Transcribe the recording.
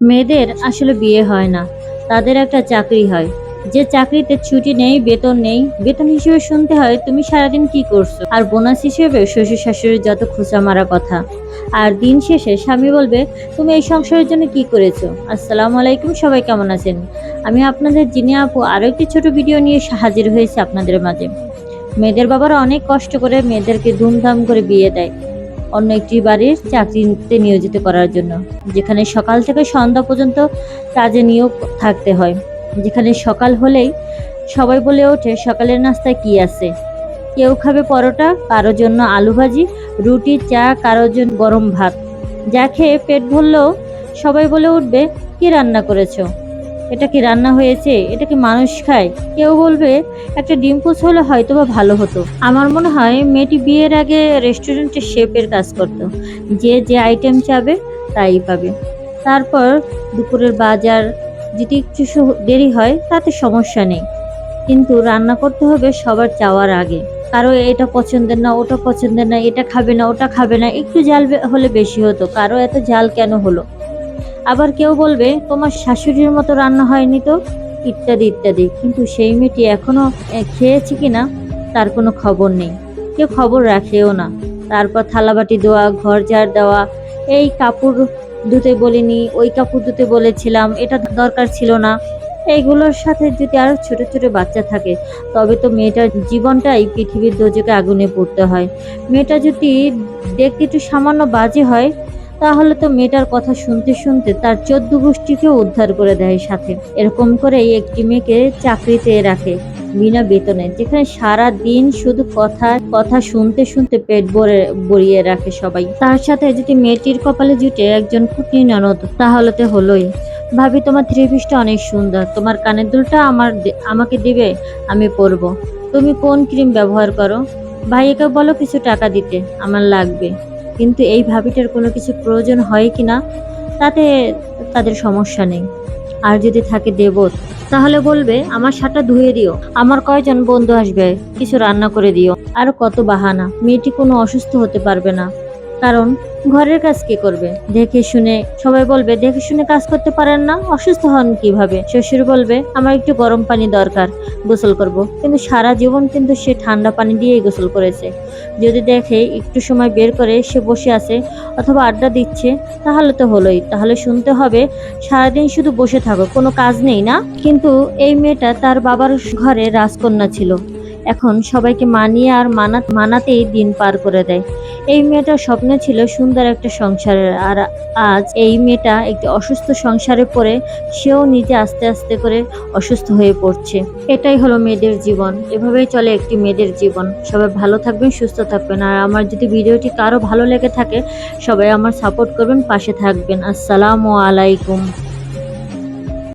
মেয়েদের আসলে বিয়ে হয় না। তাদের একটা চাকরি হয়। যে চাকরিতে ছুটি নেই, বেতন নেই, বেতন হিসেবে শুনতে হয়, তুমি সারাদিন কি করছ? আর বোনাস হিসেবে শ্বশুর শাশুড়ির যত খোঁচা মারা কথা। আর দিন শেষে স্বামী বলবে, তুমি এই সংসারের জন্য কি করেছ? আসসালামু আলাইকুম, সবাই কেমন আছেন? আমি আপনাদের জিনি আপু আরও একটি ছোট ভিডিও নিয়ে হাজির হয়েছে আপনাদের মাঝে। মেয়েদের বাবারা অনেক কষ্ট করে মেয়েদেরকে ধুমধাম করে বিয়ে দেয়। অন্য একটি বাড়ির চাকরিতে নিয়োজিত করার জন্য, যেখানে সকাল থেকে সন্ধ্যা পর্যন্ত কাজে নিয়োগ থাকতে হয়। যেখানে সকাল হলেই সবাই বলে ওঠে, সকালের নাস্তায় কি আছে? কেউ খাবে পরোটা, কারোর জন্য আলু ভাজি, রুটি, চা, কারোর জন্য গরম ভাত। যা খেয়ে পেট ভরলেও সবাই বলে উঠবে, কি রান্না করেছ? এটা কি রান্না হয়েছে? এটা কি মানুষ খায়? কেউ বলবে, একটা ডিম হলে হয়তো বা ভালো হতো। আমার মনে হয় মেয়েটি বিয়ের আগে রেস্টুরেন্টে শেফের কাজ করতো। যে যে আইটেম চাবে, তাই পাবে। তারপর দুপুরের বাজার যদি একটু দেরি হয়, তাতে সমস্যা নেই। কিন্তু রান্না করতে হবে সবার চাওয়ার আগে। কারও এটা পছন্দের না, ওটা পছন্দের না, এটা খাবে না, ওটা খাবে না, একটু জাল হলে বেশি হতো। কারও এত জাল কেন হলো? আবার কেউ বলবে তোমার শাশুড়ির মতো রান্না হয়নি তো? ইত্যাদি ইত্যাদি। কিন্তু সেই মেয়েটি এখনও আহ, কি না তার কোনো খবর নেই। কেউ খবর রাখেও না। তারপর থালাবাটি দেওয়া ঘর ঝাড় দেওয়া এই কাপড় ধুতে বলিনি ওই কাপড় ধুতে বলেছিলাম এটা দরকার ছিল না। এইগুলোর সাথে যদি আরও ছোট ছোট বাচ্চা থাকে তবে তো মেয়েটার জীবনটাই পৃথিবীর দোজকে আগুনে পড়তে হয়। মেয়েটা যদি দেখতে একটু সামান্য বাজে হয় তাহলে তো মেয়েটার কথা শুনতে শুনতে তার চোদ্দ গোষ্ঠীকেও উদ্ধার করে দেয় সাথে। এরকম করেই একটি মেয়েকে চাকরিতে রাখে বিনা বেতনে, যেখানে সারা দিন শুধু কথা কথা শুনতে শুনতে পেট ভরে, ভরিয়ে রাখে সবাই। তার সাথে যদি মেয়েটির কপালে জুটে একজন কুটনি ননদ, তাহলে তো হলোই। ভাবি, তোমার থ্রি পিসটা অনেক সুন্দর। তোমার কানের দুলটা আমার আমাকে দিবে, আমি পরবো। তুমি কোন ক্রিম ব্যবহার করো? ভাইয়াকে বলো কিছু টাকা দিতে, আমার লাগবে। কিন্তু এই ভাবিটার কোনো কিছু প্রয়োজন হয় কি না, তাতে তাদের সমস্যা নেই। আর যদি থাকে দেবত, তাহলে বলবে, আমার শাটা ধুয়ে দিও, আমার কয়জন বন্ধু আসবে, কিছু রান্না করে দিও। আর কত বাহানা, মেয়েটি কোনো অসুস্থ হতে পারবে না। কারণ ঘরের কাজ কে করবে? দেখে শুনে সবাই বলবে, দেখে শুনে কাজ করতে পারেন না, অসুস্থ হন কীভাবে? শ্বশুর বলবে, আমার একটু গরম পানি দরকার, গোসল করব। কিন্তু সারা জীবন কিন্তু সে ঠান্ডা পানি দিয়েই গোসল করেছে। যদি দেখে একটু সময় বের করে সে বসে আছে অথবা আড্ডা দিচ্ছে, তাহলে তো হলোই। তাহলে শুনতে হবে, সারাদিন শুধু বসে থাকো, কোনো কাজ নেই না? কিন্তু এই মেয়েটা তার বাবার ঘরে রাজকন্যা ছিল। এখন সবাইকে মানিয়ে আর মানা, মানাতেই দিন পার করে দেয়। এই মেয়েটার স্বপ্ন ছিল সুন্দর একটা সংসারের আর আজ এই মেয়েটা একটি অসুস্থ সংসারে পড়ে, সেও নিজে আস্তে আস্তে করে অসুস্থ হয়ে পড়ছে। এটাই হলো মেয়েদের জীবন। এভাবেই চলে একটি মেয়েদের জীবন। সবাই ভালো থাকবেন, সুস্থ থাকবেন। আর আমার যদি ভিডিওটি কারও ভালো লেগে থাকে, সবাই আমার সাপোর্ট করবেন, পাশে থাকবেন। আসসালামু আলাইকুম।